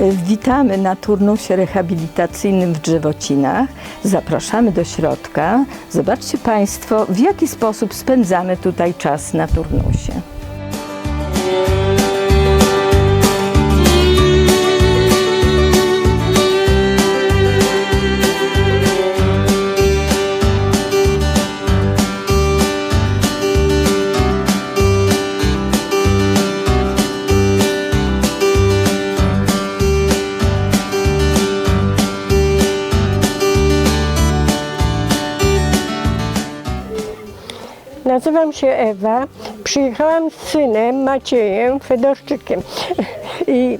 Witamy na turnusie rehabilitacyjnym w Drzewocinach. Zapraszamy do środka. Zobaczcie Państwo, w jaki sposób spędzamy tutaj czas na turnusie. Nazywam się Ewa. Przyjechałam z synem Maciejem Fedorczykiem. I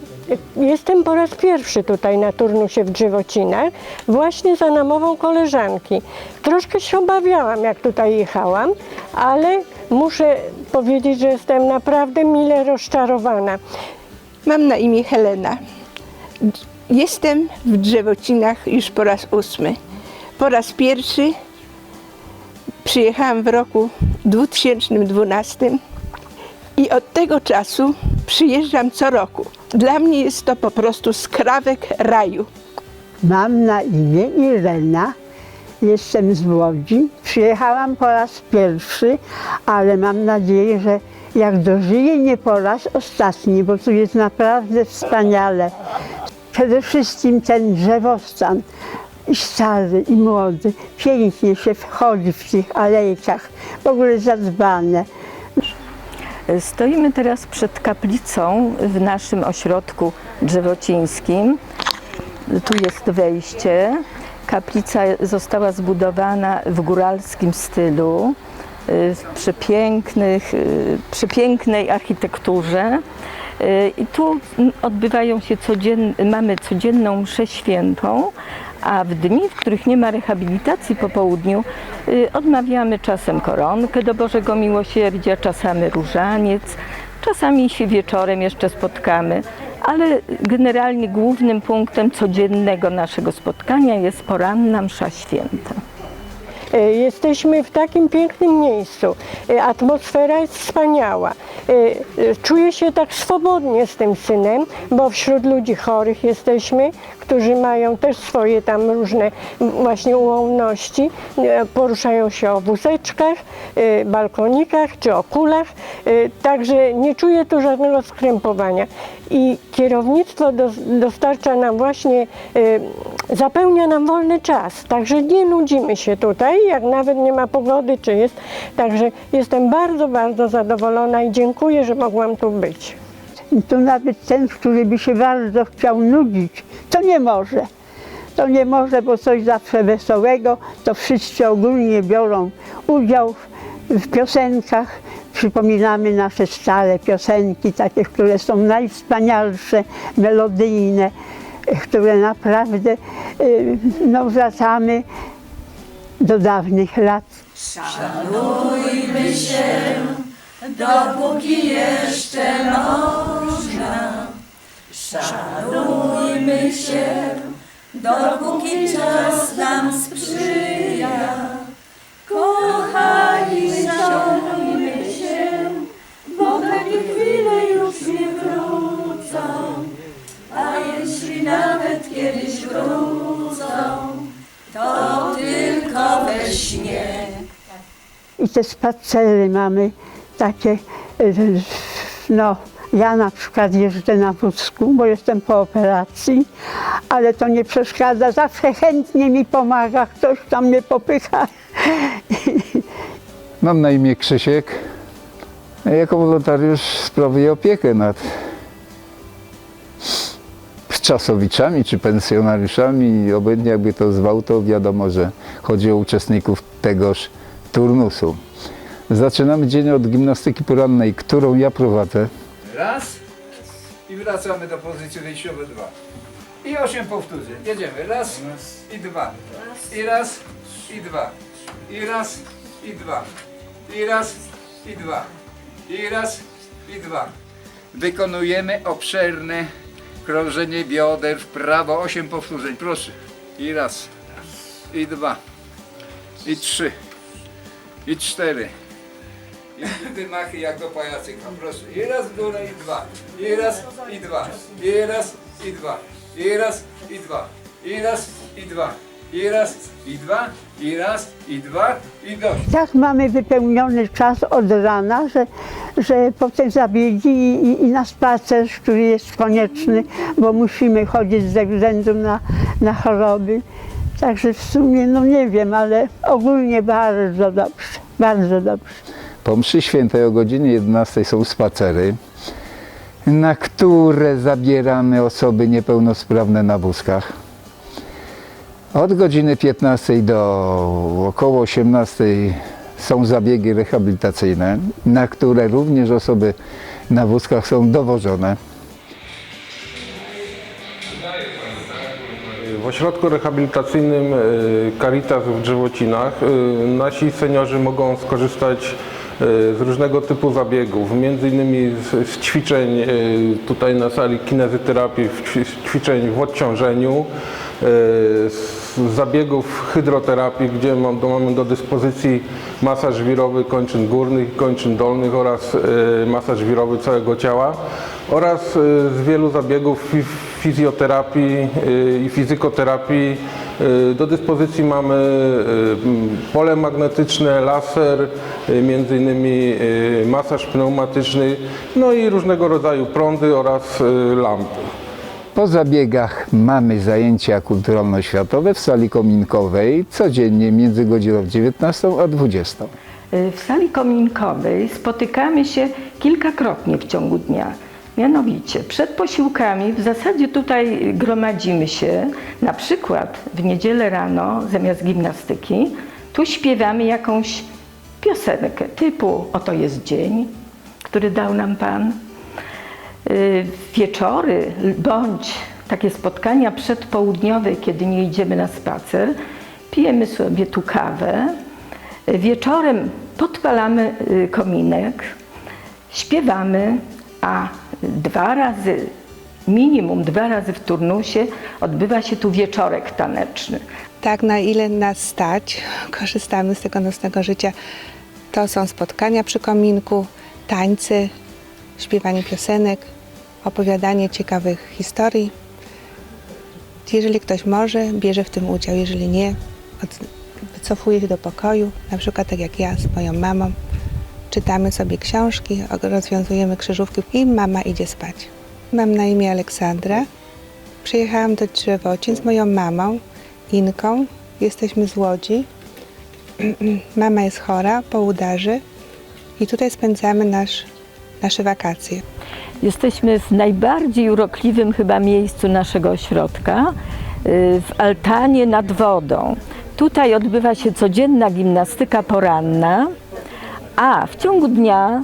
jestem po raz pierwszy tutaj na turnusie w Drzewocinach, właśnie za namową koleżanki. Troszkę się obawiałam, jak tutaj jechałam, ale muszę powiedzieć, że jestem naprawdę mile rozczarowana. Mam na imię Helena. Jestem w Drzewocinach już po raz ósmy. Po raz pierwszy przyjechałam w roku 2012 i od tego czasu przyjeżdżam co roku. Dla mnie jest to po prostu skrawek raju. Mam na imię Irena, jestem z Łodzi. Przyjechałam po raz pierwszy, ale mam nadzieję, że jak dożyję, nie po raz ostatni, bo tu jest naprawdę wspaniale. Przede wszystkim ten drzewostan, i stary i młody, pięknie się wchodzi w tych alejkach, w ogóle zadbane. Stoimy teraz przed kaplicą w naszym ośrodku drzewocińskim. Tu jest wejście. Kaplica została zbudowana w góralskim stylu, y, w przepięknych, y, przepięknej architekturze. Y, I tu odbywają się codzien, mamy codzienną mszę świętą, a w dni, w których nie ma rehabilitacji po południu, y, odmawiamy czasem koronkę do Bożego Miłosierdzia, czasami różaniec, czasami się wieczorem jeszcze spotkamy, ale generalnie głównym punktem codziennego naszego spotkania jest poranna msza święta. E, Jesteśmy w takim pięknym miejscu. E, Atmosfera jest wspaniała. E, Czuję się tak swobodnie z tym synem, bo wśród ludzi chorych jesteśmy, którzy mają też swoje tam różne właśnie ułomności. Poruszają się o wózeczkach, balkonikach czy o kulach. Także nie czuję tu żadnego skrępowania. I kierownictwo dos- dostarcza nam właśnie, zapełnia nam wolny czas. Także nie nudzimy się tutaj, jak nawet nie ma pogody, czy jest. Także jestem bardzo, bardzo zadowolona i dziękuję, że mogłam tu być. I nawet ten, który by się bardzo chciał nudzić, to nie może. To nie może, bo coś zawsze wesołego, to wszyscy ogólnie biorą udział w piosenkach. Przypominamy nasze stare piosenki, takie, które są najwspanialsze, melodyjne, które naprawdę y, no, wracamy do dawnych lat. dopóki jeszcze można. Szanujmy się, dopóki czas nam sprzyja. Te spacery mamy takie, y, no ja na przykład jeżdżę na wózku, bo jestem po operacji, ale to nie przeszkadza, zawsze chętnie mi pomaga, ktoś tam mnie popycha. Mam na imię Krzysiek. Jako wolontariusz sprawuję opiekę nad czasowiczami czy pensjonariuszami. Obojętnie jakby to zwał, to wiadomo, że chodzi o uczestników tegoż turnusu. Zaczynamy dzień od gimnastyki porannej, którą ja prowadzę. Raz i wracamy do pozycji wyjściowej dwa. I osiem powtórzeń. Jedziemy. Raz i dwa. I raz i dwa. I raz i dwa. I raz i dwa. I raz i dwa. Wykonujemy obszerne krążenie bioder w prawo. Osiem powtórzeń. Proszę. I raz. I dwa. I trzy. I cztery. I wymachy jak do pajacyka, proszę. I raz w górę i dwa. I raz i dwa. I raz i dwa. i raz, i dwa, i raz, i dwa, i raz, i dwa, i raz, i dwa, i dość. Tak mamy wypełniony czas od rana, że, że potem zabiegi i, i, i na spacer, który jest konieczny, bo musimy chodzić ze względu na, na choroby. Także w sumie, no nie wiem, ale ogólnie bardzo dobrze, bardzo dobrze. Po mszy świętej o godzinie 11 są spacery, na które zabieramy osoby niepełnosprawne na wózkach. Od godziny 15 do około 18 są zabiegi rehabilitacyjne, na które również osoby na wózkach są dowożone. Ośrodku rehabilitacyjnym y, Caritas w Drzewocinach y, nasi seniorzy mogą skorzystać y, z różnego typu zabiegów, między innymi z, z ćwiczeń tutaj na sali kinezyterapii, z ćwiczeń w odciążeniu, z zabiegów hydroterapii, gdzie mam, do, mamy do dyspozycji masaż wirowy kończyn górnych i kończyn dolnych oraz masaż wirowy całego ciała oraz y, z wielu zabiegów fi- fizjoterapii y, i fizykoterapii. Y, Do dyspozycji mamy pole magnetyczne, laser, między innymi masaż pneumatyczny, no i różnego rodzaju prądy oraz lampy. Po zabiegach mamy zajęcia kulturalno-światowe w sali kominkowej codziennie między godziną 19 a 20. Y, W sali kominkowej spotykamy się kilkakrotnie w ciągu dnia. Mianowicie przed posiłkami w zasadzie tutaj gromadzimy się, na przykład w niedzielę rano zamiast gimnastyki, tu śpiewamy jakąś piosenkę typu Oto jest dzień, który dał nam Pan. Y, Wieczory bądź takie spotkania przedpołudniowe, kiedy nie idziemy na spacer, pijemy sobie tu kawę. Y, Wieczorem podpalamy y, kominek, śpiewamy, a dwa razy, minimum dwa razy w turnusie odbywa się tu wieczorek taneczny. tak na ile nas stać, korzystamy z tego nocnego życia. To są spotkania przy kominku, tańce, śpiewanie piosenek, opowiadanie ciekawych historii. Jeżeli ktoś może, bierze w tym udział, jeżeli nie, wycofuje się do pokoju, na przykład tak jak ja z moją mamą. Czytamy sobie książki, rozwiązujemy krzyżówki i mama idzie spać. Mam na imię Aleksandra. Przyjechałam do Drzewocin z moją mamą, Inką. Jesteśmy z Łodzi. Mama jest chora po udarze i tutaj spędzamy nasz, nasze wakacje. Jesteśmy w najbardziej urokliwym chyba miejscu naszego ośrodka, y, w altanie nad wodą. Tutaj odbywa się codzienna gimnastyka poranna, a w ciągu dnia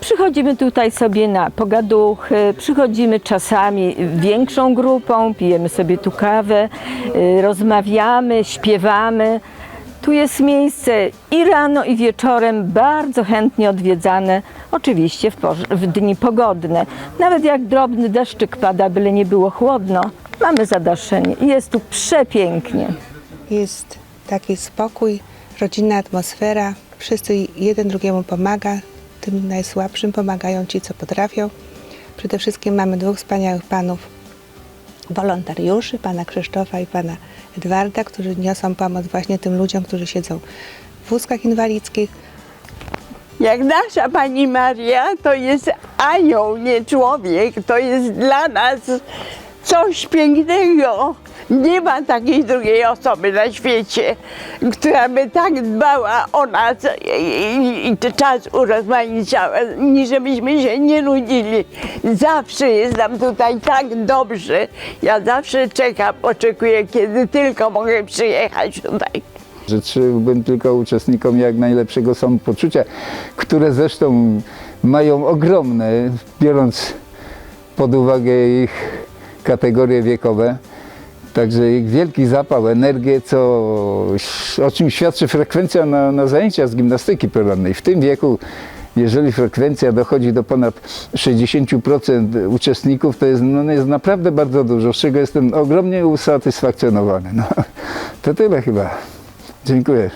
przychodzimy tutaj sobie na pogaduchy, przychodzimy czasami większą grupą, pijemy sobie tu kawę, y, rozmawiamy, śpiewamy. Tu jest miejsce i rano, i wieczorem bardzo chętnie odwiedzane, oczywiście w, w dni pogodne. Nawet jak drobny deszczyk pada, byle nie było chłodno, mamy zadaszenie i jest tu przepięknie. Jest taki spokój, rodzinna atmosfera, wszyscy jeden drugiemu pomaga, tym najsłabszym pomagają ci, co potrafią. Przede wszystkim mamy dwóch wspaniałych panów wolontariuszy, pana Krzysztofa i pana Edwarda, którzy niosą pomoc właśnie tym ludziom, którzy siedzą w wózkach inwalidzkich. Jak nasza pani Maria to jest anioł, nie człowiek. To jest dla nas coś pięknego. Nie ma takiej drugiej osoby na świecie, która by tak dbała o nas i, i, czas urozmaicała, ni żebyśmy się nie nudzili. Zawsze jest nam tutaj tak dobrze. Ja zawsze czekam, oczekuję, kiedy tylko mogę przyjechać tutaj. Życzyłbym tylko uczestnikom jak najlepszego samopoczucia, które zresztą mają ogromne, biorąc pod uwagę ich kategorie wiekowe. Także wielki zapał, energię, co, o czym świadczy frekwencja na, na zajęcia z gimnastyki porannej. W tym wieku, jeżeli frekwencja dochodzi do ponad 60% uczestników, to jest, no, jest naprawdę bardzo dużo, z czego jestem ogromnie usatysfakcjonowany. No, to tyle chyba. Dziękuję.